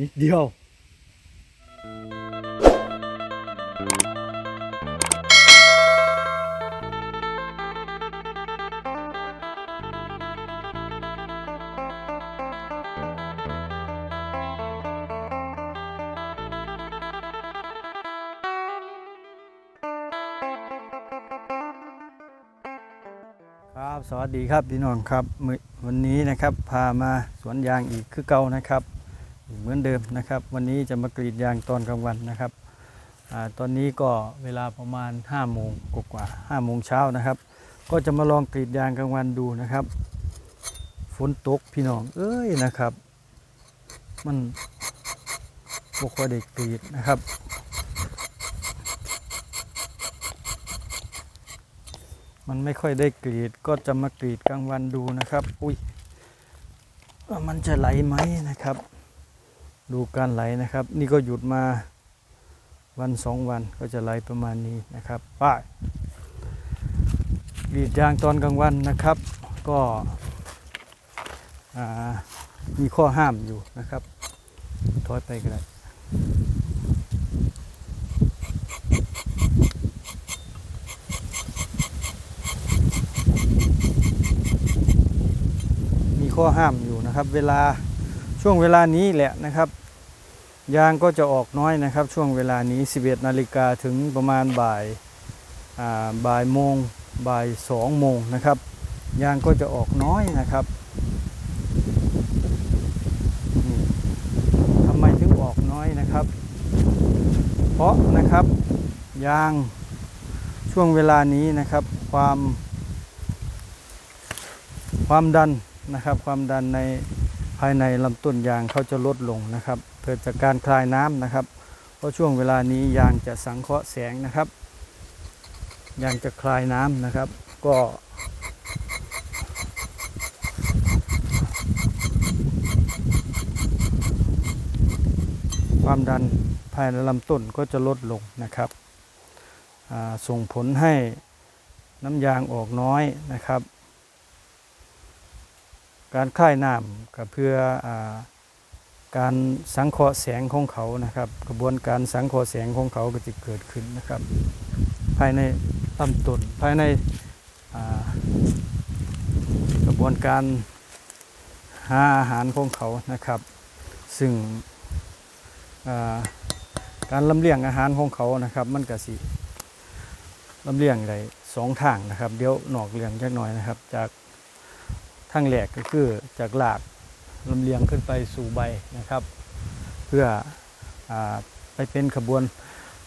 นิดเดียว ครับ สวัสดีครับพี่น้องครับมื้อวันนี้นะครับ พามาสวนยางอีกคือเก่านะครับ เหมือนเดิมนะครับ วันนี้จะมากรีดยางตอนกลางวันนะครับอตอนนี้ก็เวลาประมาณ5โมงกว่าๆ5โมงเช้านะครับ ก็จะมาลองกรีดยางกลางวันดูนะครับ ฝนตกพี่น้องเอ้ยนะครับ มันบกว่าได้กกรีดนะครับมันไม่ค่อยได้กรีดก็จะมากรีดกลางวันดูนะครับ อุ้ยมันจะไหลไหมนะครับ ดูการไหลนะครับ นี่ก็หยุดมาวันสองวันก็จะไหลประมาณนี้นะครับป้ายกรีดยางตอนกลางวันนะครับ ก็มีข้อห้ามอยู่นะครับถอยไปก็ได้มีข้อห้ามอยู่นะครับ เวลาช่วงเวลานี้แหละนะครับ ยางก็จะออกน้อยนะครับ ช่วงเวลานี้ 11 นาฬิกาถึงประมาณบ่ายาบ่ายโมงบ่ายสองโมงนะครับ ยางก็จะออกน้อยนะครับทำไมถึงออกน้อยนะครับ เพราะนะครับยางช่วงเวลานี้นะครับความ ความดันนะครับ ความดันในภายในลำต้นยางเขาจะลดลงนะครับ กิดจากการคลายน้ำนะครับ เพราะช่วงเวลานี้ยางจะสังเคราะห์แสงนะครับ ยางจะคลายน้ำนะครับ ก็ความดันภายในลำต้นก็จะลดลงนะครับ ส่งผลให้น้ำยางออกน้อยนะครับ การคลายน้ำก็เพื่ออ การสังเคราะห์แสงของเขานะครับ กระบวนการสังเคราะห์แสงของเขาก็จะเกิดขึ้นนะครับ ภายในลำต้นภายในกระบวนการหาอาหารของเขานะครับ ซึ่งาการลำเลียงอาหารของเขานะครับ มันก็สิลำเลียงได้สองทางนะครับ เดี๋ยวหนอกเรื่องจักหน่อยนะครับ จากทางแหลกก็คือจากหลาก ลำเลียงขึ้นไปสู่ใบนะครับ เพื่ออไปเป็นขบวน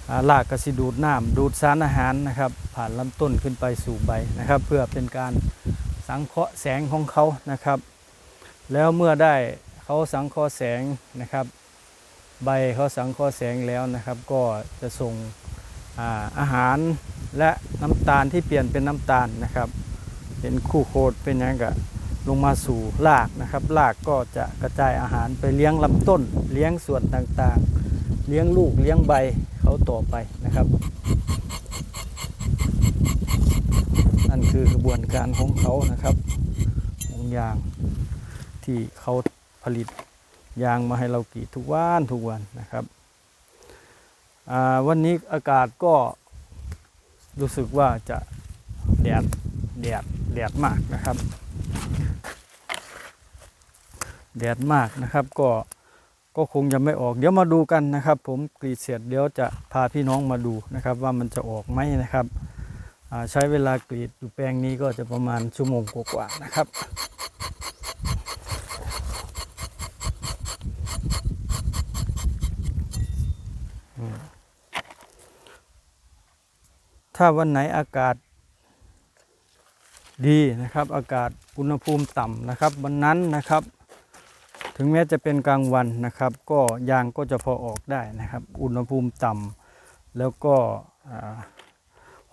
อ่าลากกระสิดูดน้ำดูดสารอาหารนะครับ ผ่านลำต้นขึ้นไปสู่ใบนะครับ เพื่อเป็นการสังเคราะห์แสงของเขานะครับ แล้วเมื่อได้เขาสังเคราะห์แสงนะครับ ใบเขาสังเคราะห์แสงแล้วนะครับ ก็จะส่งอาอาหารและน้ำตาลที่เปลี่ยนเป็นน้ำตาลนะครับ เป็นคู่โคดเป็นยังกะ ลงมาสู่รากนะครับรากก็จะกระจายอาหารไปเลี้ยงลำต้น เลี้ยงส่วนต่างๆ เลี้ยงลูกเลี้ยงใบเขาต่อไปนะครับ นั่นคือกระบวนการของเขานะครับของยางที่เขาผลิตยางมาให้เรากรีดทุกวันทุกวันนะครับวันนี้อากาศก็รู้สึกว่าจะแดดแดดแดดมากนะครับ แดดมากนะครับก็ก็คงจะไม่ออกเดี๋ยวมาดูกันนะครับ ผมกรีดเสร็จเดี๋ยวจะพาพี่น้องมาดูนะครับ ว่ามันจะออกไหมนะครับใช้เวลากรีดอยู่แปลงนี้ก็จะประมาณชั่วโมงกว่าๆนะครับถ้าวันไหนอากาศ ดีนะครับ อากาศอุณหภูมิต่ำนะครับ วันนั้นนะครับ ถึงแม้จะเป็นกลางวันนะครับ ก็ยางก็จะพอออกได้นะครับ อุณหภูมิต่ำแล้วก็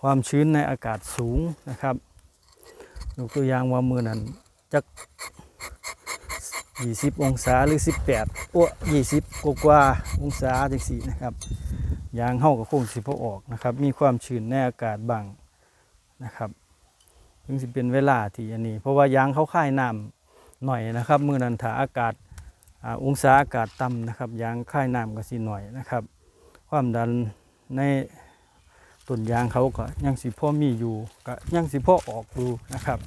ความชื้นในอากาศสูงนะครับยกตัวอย่างว่ามือนั้นจัก20 องศาหรือ 18อ้20กว่ากว่าองศาจังสีนะครับยางเฮาก็คงสิพอออกนะครับ มีความชื้นในอากาศบางนะครับ ถึงสิเป็นเวลาที่อันนี้ เพราะว่ายางเขาค่ายน้ำหน่อยนะครับเมื่อนันถาอากาศอาองศาอากาศต่ำนะครับยางค่ายน้ำก็สิหน่อยนะครับ ความดันในต้นยางเขาก็ยังสิพ่อมีอยู่ก็ยังสิพ่อออกดูนะครับ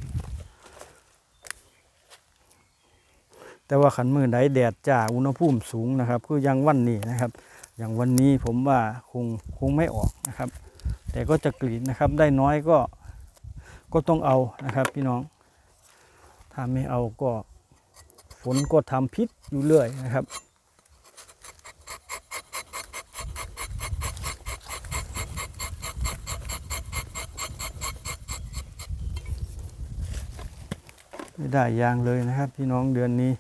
แต่ว่าขันมือใดแดดจ้าอุณหภูมิสูงนะครับ คือยังวันนี้นะครับ อย่างวันนี้ผมว่าคงคงไม่ออกนะครับ แต่ก็จะกรีดนะครับได้น้อยก็ ก็ต้องเอานะครับพี่น้อง ถ้าไม่เอาก็ฝนก็ทำพิษอยู่เรื่อยนะครับไม่ได้ยางเลยนะครับ พี่น้องเดือนนี้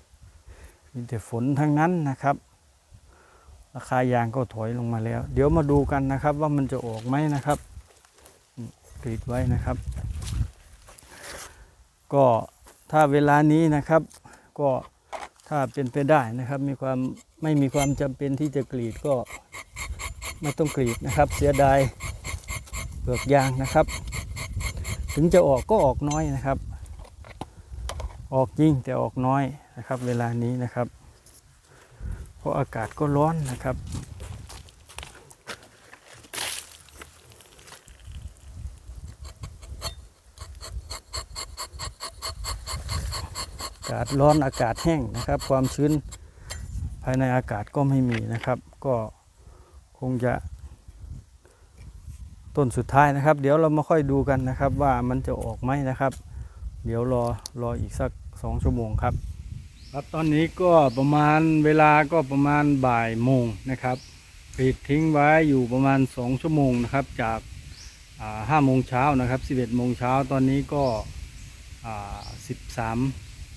มีแต่ฝนทั้งนั้นนะครับ ราคายางก็ถอยลงมาแล้ว เดี๋ยวมาดูกันนะครับว่ามันจะออกไหมนะครับอืมกรีดไว้นะครับ ก็ถ้าเวลานี้นะครับ ก็ถ้าเป็นไปได้นะครับ มีความไม่มีความจำเป็นที่จะกรีดก็ไม่ต้องกรีดนะครับ เสียดายเปลือกยางนะครับ ถึงจะออกก็ออกน้อยนะครับ ออกจริงแต่ออกน้อยนะครับ เวลานี้นะครับ เพราะอากาศก็ร้อนนะครับากาศร้อนอากาศแห้งนะครับ ความชื้นภายในอากาศก็ไม่มีนะครับ ก็คงจะ ต้นสุดท้ายนะครับ เดี๋ยวเรามาค่อยดูกันนะครับ ว่ามันจะออกไหมนะครับ เดี๋ยวรอรออีกสักสองชั่วโมงครับครับตอนนี้ก็ประมาณเวลาก็ประมาณบ่ายโมงนะครับปิดทิ้งไว้อยู่ประมาณสองชั่วโมงนะครับ จากห้าโมงเช้านะครับสิบเอ็ดโมงเช้าตอนนี้ก็สิบสาม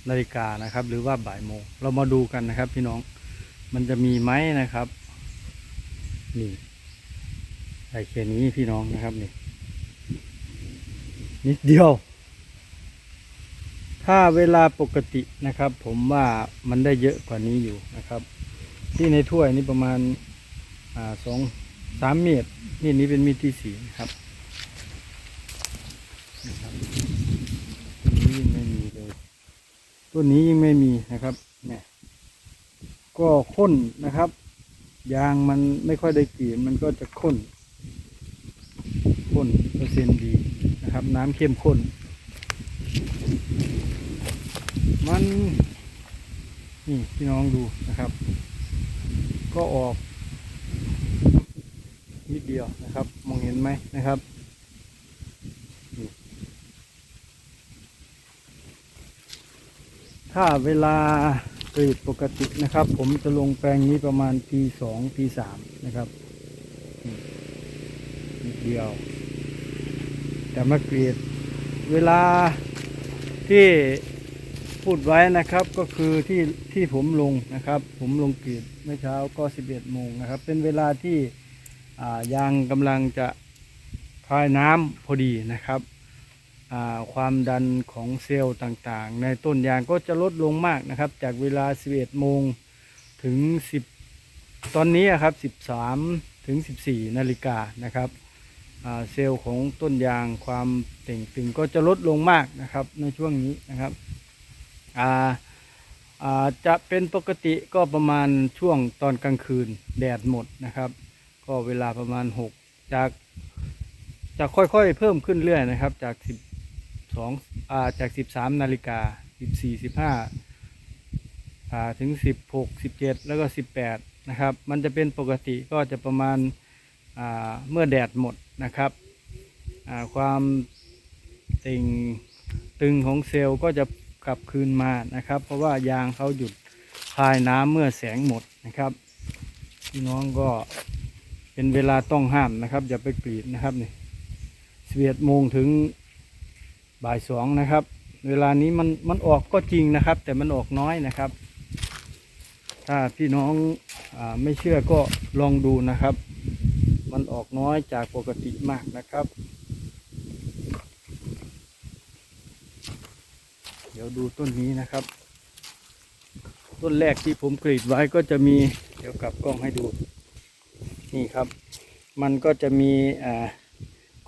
นาฬิกานะครับ หรือว่าบ่ายโมงเรามาดูกันนะครับ พี่น้องมันจะมีไหมนะครับนี่ไอ้แค่นี้พี่น้องนะครับนี่นิดเดียว ถ้าเวลาปกตินะครับ ผมว่ามันได้เยอะกว่านี้อยู่นะครับ ที่ในถ้วยนี่ประมาณสองสามเมตร นี่นี้เป็นมีดที่สี่นะครับนะครับตัวนี้ยังไม่มีเลย ตัวนี้ยังไม่มีนะครับเนี่ยก็ข้นนะครับ ยางมันไม่ค่อยได้กลิ่มันก็จะข้น ข้นเปอร์เซ็นต์ดีนะครับ น้ำเข้มข้น มันนี่พี่น้องดูนะครับ ก็ออกนิดเดียวนะครับ มองเห็นไหมนะครับนี่ ถ้าเวลากรีดปกตินะครับ ผมจะลงแปลงนี้ประมาณปีสองปีสามนะครับนิดเดียว แต่มากรีดเวลาที่พูดไว้นะครับก็คือที่ที่ผมลงนะครับ ผมลงกรีดเมื่อเช้าก็ 11โมงนะครับ เป็นเวลาที่ายางกำลังจะคายน้ำพอดีนะครับ ความดันของเซลล์ต่างๆ ในต้นยางก็จะลดลงมากนะครับ จากเวลา 11 โมงถึง 10 ตอนนี้ครับ 13 ถึง 14 นาฬิกานะครับเซลล์ของต้นยางความเต่งตึงก็จะลดลงมากนะครับในช่วงนี้นะครับจะเป็นปกติก็ประมาณช่วงตอนกลางคืนแดดหมดนะครับ ก็เวลาประมาณ 6 จากจะค่อยๆเพิ่มขึ้นเรื่อยนะครับจาก 12อ่าจาก13นาฬิกา14 15อ่าถึง16 17แล้วก็18นะครับ มันจะเป็นปกติก็จะประมาณอ่าเมื่อแดดหมดนะครับอ่าความติ่งตึงของเซลล์ก็จะกลับคืนมานะครับ เพราะว่ายางเขาหยุดคายน้ำเมื่อแสงหมดนะครับพี่น้องก็เป็นเวลาต้องห้ามนะครับ อย่าไปกรีดนะครับนี่สิบเอ็ดโมงถึง บ่ายสองนะครับ เวลานี้มันมันออกก็จริงนะครับ แต่มันออกน้อยนะครับ ถ้าพี่น้องอไม่เชื่อก็ลองดูนะครับ มันออกน้อยจากปกติมากนะครับ เดี๋ยวดูต้นนี้นะครับ ต้นแรกที่ผมกรีดไว้ก็จะมีเดี๋ยวกลับกล้องให้ดู นี่ครับ มันก็จะมี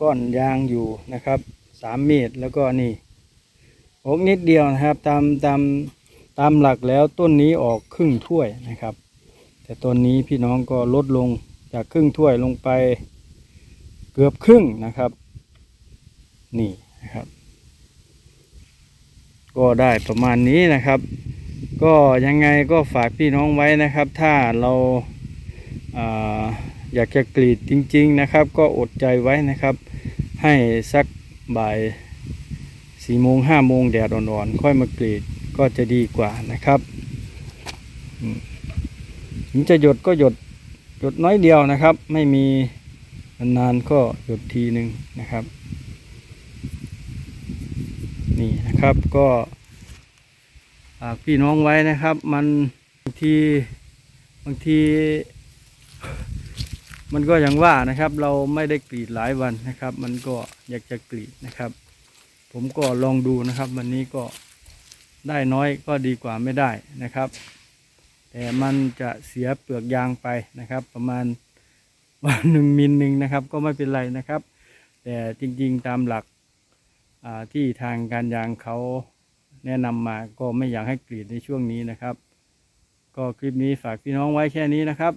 ก้อนยางอยู่นะครับ สามเมตรแล้วก็นี่ออกนิดเดียวนะครับ ตามตามตามหลักแล้วต้นนี้ออกครึ่งถ้วยนะครับ แต่ตอนนี้พี่น้องก็ลดลงจากครึ่งถ้วยลงไปเกือบครึ่งนะครับ นี่นะครับ ก็ได้ประมาณนี้นะครับ ก็ยังไงก็ฝากพี่น้องไว้นะครับ ถ้าเราอาอยากจะกรีดจริง ๆนะครับ ก็อดใจไว้นะครับ ให้สัก บ่ายสี่โมงห้าโมงแดดอ่อนๆ ค่อยมากรีดก็จะดีกว่านะครับถึงจะหยดก็หยดหยดน้อยเดียวนะครับ ไม่มีนานๆก็หยดทีหนึ่งนะครับ นี่นะครับก็ฝากพี่น้องไว้นะครับ มันบางทีบางทีมันก็อย่างว่านะครับ เราไม่ได้กรีดหลายวันนะครับ มันก็ อยากจะกรีดนะครับ ผมก็ลองดูนะครับ วันนี้ก็ได้น้อยก็ดีกว่าไม่ได้นะครับ แต่มันจะเสียเปลือกยางไปนะครับ ประมาณวันหนึ่งมิลหนึ่งนะครับ ก็ไม่เป็นไรนะครับ แต่จริงๆตามหลักที่ทางการยางเขาแนะนำมาก็ไม่อยากให้กรีดในช่วงนี้นะครับ ก็คลิปนี้ฝากพี่น้องไว้แค่นี้นะครับ